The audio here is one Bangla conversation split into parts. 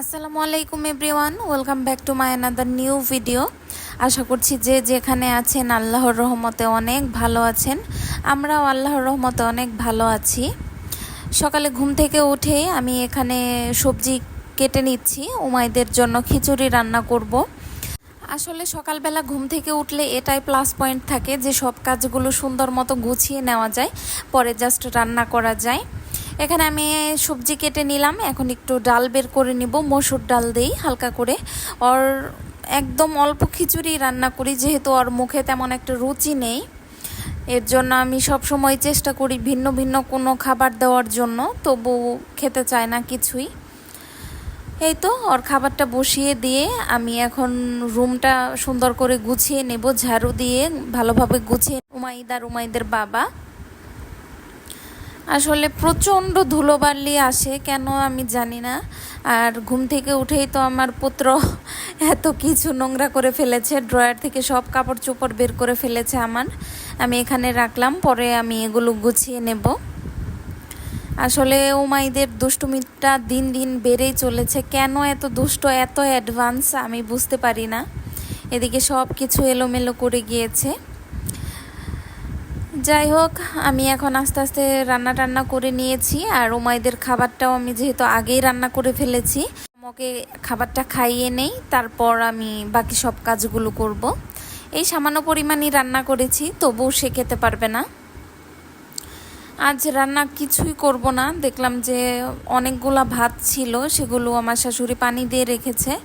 আসসালামু আলাইকুম everyone, welcome back to my another new video. আশা করছি যে যেখানে আছেন আল্লাহর রহমতে অনেক ভালো আছেন, আমরাও আল্লাহর রহমতে অনেক ভালো আছি। সকালে ঘুম থেকে উঠে আমি এখানে সবজি কেটে নিচ্ছি, উমাইদের জন্য খিচুড়ি রান্না করব। আসলে সকালবেলা ঘুম থেকে উঠলে এটাই প্লাস পয়েন্ট থাকে যে সব কাজগুলো সুন্দর মতো গুছিয়ে নেওয়া যায়, পরে জাস্ট রান্না করা যায়। এখানে আমি সবজি কেটে নিলাম। এখন একটু ডাল বের করে নিব। মসুর ডাল দেই হালকা করে। ওর একদম অল্প খিচুড়ি রান্না করি, যেহেতু ওর মুখে তেমন একটা রুচি নেই। এর জন্য আমি সব সময় চেষ্টা করি ভিন্ন ভিন্ন কোনো খাবার দেওয়ার জন্য। তবু খেতে চায় না কিছুই। এই তো, ওর খাবারটা বসিয়ে দিয়ে আমি এখন রুমটা সুন্দর করে গুছিয়ে নেব, ঝাড়ু দিয়ে ভালোভাবে গুছিয়ে উমাইদার উমাইদের বাবা। আসলে প্রচণ্ড ধুলোবালি আসে, কেন আমি জানি না। আর ঘুম থেকে উঠেই তো আমার পুত্র এত কিছু নোংরা করে ফেলেছে, ড্রয়ার থেকে সব কাপড় চোপড় বের করে ফেলেছে আমার। আমি এখানে রাখলাম, পরে আমি এগুলো গুছিয়ে নেব। আসলে উমাইদের দুষ্টুমিটা দিন দিন বেড়েই চলেছে। কেন এত দুষ্ট, এত অ্যাডভান্স আমি বুঝতে পারি না। এদিকে সব কিছু এলোমেলো করে গিয়েছে। যাই হোক, আমি এখন আস্তে আস্তে রান্না টান্না করে নিয়েছি আর উমাইদের খাবারটাও আমি যেহেতু আগেই রান্না করে ফেলেছি আমাকে খাবারটা খাইয়ে নেই, তারপর আমি বাকি সব কাজগুলো করব। এই সামান্য পরিমাণই রান্না করেছি, তবুও সে খেতে পারবে না আজ রান্না কিছুই করব না। দেখলাম যে অনেকগুলা ভাত ছিল, সেগুলো আমার শাশুড়ি পানি দিয়ে রেখেছে।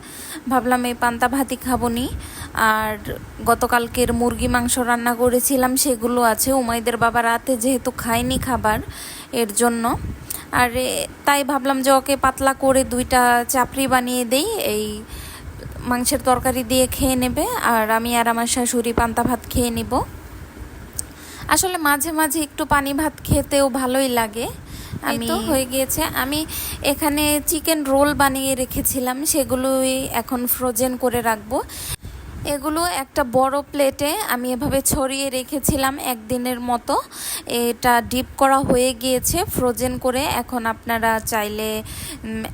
ভাবলাম এই পান্তা ভাতই খাব নি। আর গতকালকের মুরগি মাংস রান্না করেছিলাম, সেগুলো আছে। উমাইদের বাবা রাতে যেহেতু খায়নি খাবার, এর জন্য। আর তাই ভাবলাম যে ওকে পাতলা করে দুইটা চাপড়ি বানিয়ে দেই। এই মাংসের তরকারি দিয়ে খেয়ে নেবে। আর আমি আর আমার শাশুড়ি পান্তা ভাত খেয়ে নিব। আসলে মাঝে মাঝে একটু পানি ভাত খেতেও ভালোই লাগে। আমি তো। হয়ে গিয়েছে। আমি এখানে চিকেন রোল বানিয়ে রেখেছিলাম। সেগুলোই এখন ফ্রোজেন করে রাখব। এগুলো একটা বড় প্লেটে আমি এভাবে ছড়িয়ে রেখেছিলাম একদিনের মতো। এটা ডিপ করা হয়ে গিয়েছে ফ্রোজেন করে। এখন আপনারা চাইলে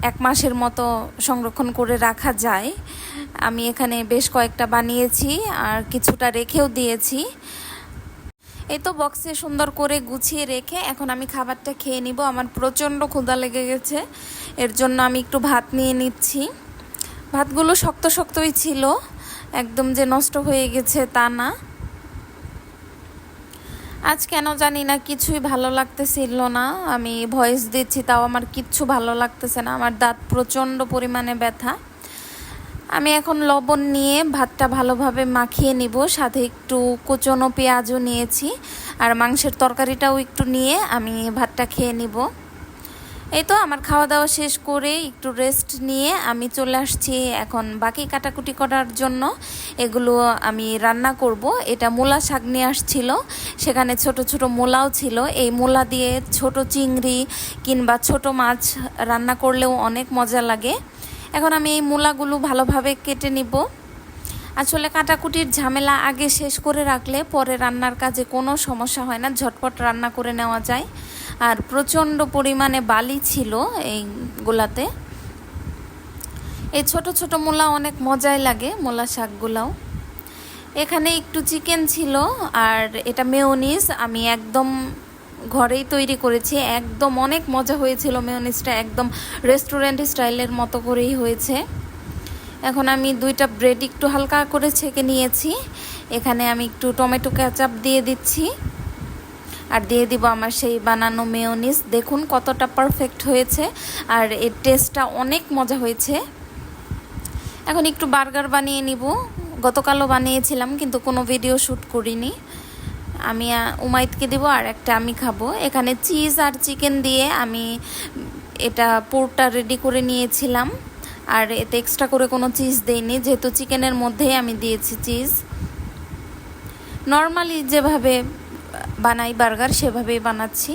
এক মাসের মতো সংরক্ষণ করে রাখা যায়। আমি এখানে বেশ কয়েকটা বানিয়েছি আর কিছুটা রেখেও দিয়েছি। এই তো বক্সে সুন্দর করে গুছিয়ে রেখে এখন আমি খাবারটা খেয়ে নিব। আমার প্রচণ্ড ক্ষুধা লেগে গেছে। এর জন্য আমি একটু ভাত নিয়ে নিচ্ছি। ভাতগুলো শক্ত শক্তই ছিল। একদম যে নষ্ট হয়ে গেছে তা না। আজ কেন জানি না কিছুই ভালো লাগতেছিল না। আমি ভয়েস দিচ্ছি, তাও আমার কিচ্ছু ভালো লাগতেছে না। আমার দাঁত প্রচণ্ড পরিমাণে ব্যথা। আমি এখন লবণ নিয়ে ভাতটা ভালোভাবে মাখিয়ে নিব। সাথে একটু কুচনো পেঁয়াজও নিয়েছি। আর মাংসের তরকারিটাও একটু নিয়ে আমি ভাতটা খেয়ে নিব। এই তো আমার খাওয়া দাওয়া শেষ করে একটু রেস্ট নিয়ে আমি চলে আসছি এখন বাকি কাটাকুটি করার জন্য। এগুলো আমি রান্না করব। এটা মূলা শাক নিয়ে আসছিল। সেখানে ছোট ছোট মূলাও ছিল। এই মূলা দিয়ে ছোট চিংড়ি কিংবা ছোট মাছ রান্না করলেও অনেক মজা লাগে। এখন আমি এই মূলাগুলো ভালোভাবে কেটে নিব। আসলে কাটাকুটির ঝামেলা আগে শেষ করে রাখলে পরে রান্নার কাজে কোনো সমস্যা হয় না, ঝটপট রান্না করে নেওয়া যায়। আর প্রচণ্ড পরিমাণে বালি ছিল এই গোলাতে। এই ছোট ছোট মূলা অনেক মজাই লাগে মূলা শাকগুলাও। এখানে একটু চিকেন ছিল আর এটা মেয়নিস আমি একদম ঘরেই তৈরি করেছি। একদম অনেক মজা হয়েছিল মেয়নিসটা একদম রেস্টুরেন্ট স্টাইলের মতো করেই হয়েছে। এখন আমি দুইটা ব্রেড একটু হালকা করে ছেঁকে নিয়েছি। এখানে আমি একটু টমেটো ক্যাচাপ দিয়ে দিচ্ছি। আর দিয়ে দিব আমার সেই বানানো মেয়নিস দেখুন কতটা পারফেক্ট হয়েছে। আর এর টেস্টটা অনেক মজা হয়েছে। এখন একটু বার্গার বানিয়ে নিব। গতকালও বানিয়েছিলাম, কিন্তু কোনো ভিডিও শ্যুট করিনি। আমি উমাইদকে দিব আর একটা আমি খাব। এখানে চিজ আর চিকেন দিয়ে আমি এটা পোরটা রেডি করে নিয়েছিলাম। আর এতে এক্সট্রা করে কোনো চিজ দেইনি, যেহেতু চিকেনের মধ্যেই আমি দিয়েছি চিজ। নর্মালি যেভাবে বানাই বার্গার, সেভাবেই বানাচ্ছি।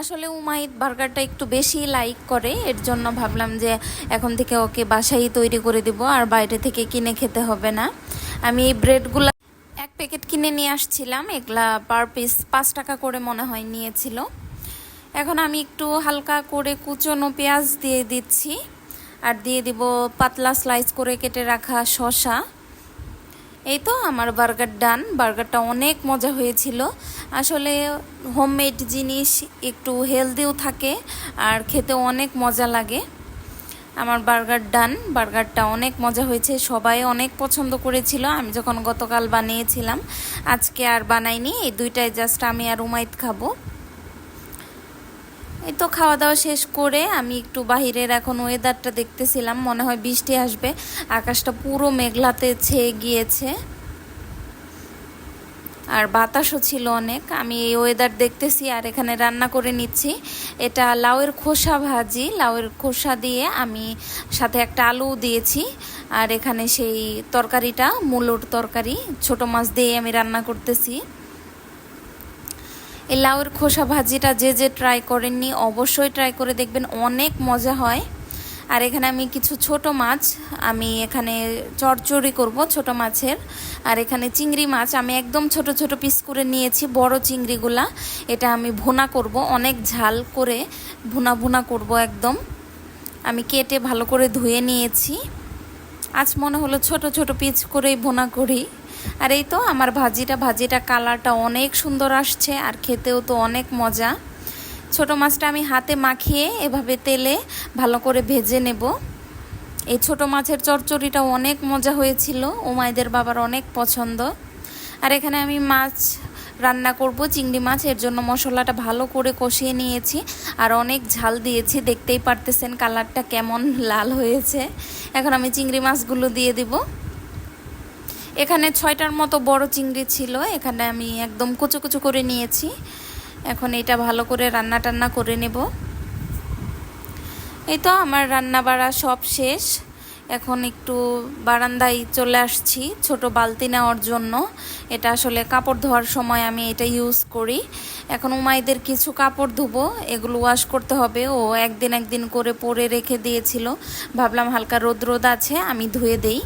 আসলে উমাইদ বার্গারটা একটু বেশি লাইক করে, এর জন্য ভাবলাম যে এখন থেকে ওকে বাসায় তৈরি করে দিব, আর বাইরে থেকে কিনে খেতে হবে না। আমি এই ব্রেডগুলো প্যাকেট কিনে নিয়ে আসছিলাম। এগুলা পার পিস পাঁচ টাকা করে মনে হয় নিয়েছিল। এখন আমি একটু হালকা করে কুচনো পেঁয়াজ দিয়ে দিচ্ছি। আর দিয়ে দিব পাতলা স্লাইস করে কেটে রাখা শশা এই তো আমার বার্গার ডান। বার্গারটা অনেক মজা হয়েছিল। আসলে হোমমেড জিনিস একটু হেলদিও থাকে আর খেতে অনেক মজা লাগে। আমার বার্গার ডান, বার্গারটা অনেক মজা হয়েছে, সবাই অনেক পছন্দ করেছিল, আমি যখন গতকাল বানিয়েছিলাম, আজকে আর বানাইনি, এই দুইটাই জাস্ট আমি আর উমাইত খাব। এই তো খাওয়া দাওয়া শেষ করে আমি একটু বাহিরের এখন ওয়েদারটা দেখতেছিলাম, মনে হয় বৃষ্টি আসবে, আকাশটা পুরো মেঘলাতে ছেয়ে গিয়েছে। আর বাতাসও ছিল অনেক। আমি এই ওয়েদার দেখতেছি আর এখানে রান্না করে নিচ্ছি। এটা লাউয়ের খোসা ভাজি। লাউয়ের খোসা দিয়ে আমি সাথে একটা আলু দিয়েছি। আর এখানে সেই তরকারিটা, মূলোর তরকারি, ছোট মাছ দিয়ে আমি রান্না করতেছি। এই লাউয়ের খোসা ভাজিটা যে যে ট্রাই করেননি, অবশ্যই ট্রাই করে দেখবেন, অনেক মজা হয়। আর এখানে আমি কিছু ছোট মাছ, আমি এখানে চরচড়ি করব ছোট মাছের। আর এখানে চিংড়ি মাছ, আমি একদম ছোট ছোট পিস করে নিয়েছি, বড় চিংড়িগুলা। এটা আমি ভুনা করব, অনেক ঝাল করে ভুনা ভুনা করব একদম। আমি কেটে ভালো করে ধুয়ে নিয়েছি। আজ মনে হলো ছোট ছোট পিস করেই ভুনা করি। আর এই তো আমার ভাজিটা ভাজিটা কালারটা অনেক সুন্দর আসছে, আর খেতেও তো অনেক মজা। ছোট মাছটা আমি হাতে মাখিয়ে এভাবে তেলে ভালো করে ভেজে নেব। এই ছোট মাছের চচ্চড়িটা অনেক মজা হয়েছিল উমাইদের বাবার অনেক পছন্দ। আর এখানে আমি মাছ রান্না করব, চিংড়ি মাছ, এর জন্য মশলাটা ভালো করে কষিয়ে নিয়েছি। আর অনেক ঝাল দিয়েছি, দেখতেই পারতেছেন কালারটা কেমন লাল হয়েছে। এখন আমি চিংড়ি মাছগুলো দিয়ে দিব। এখানে ছয়টার মতো বড় চিংড়ি ছিল, এখানে আমি একদম কুচো কুচো করে নিয়েছি। এখন এটা ভালো করে রান্না টান্না করে নেব। এই তো আমার রান্না বাড়া সব শেষ। এখন একটু বারান্দায় চলে আসছি ছোট বালতি নেওয়ার জন্য। এটা আসলে কাপড় ধোয়ার সময় আমি এটা ইউজ করি। এখন উমাইদের কিছু কাপড় ধুবো, এগুলো ওয়াশ করতে হবে। ও একদিন একদিন করে পরে রেখে দিয়েছিল। ভাবলাম হালকা রোদ রোদ আছে, আমি ধুয়ে দেই।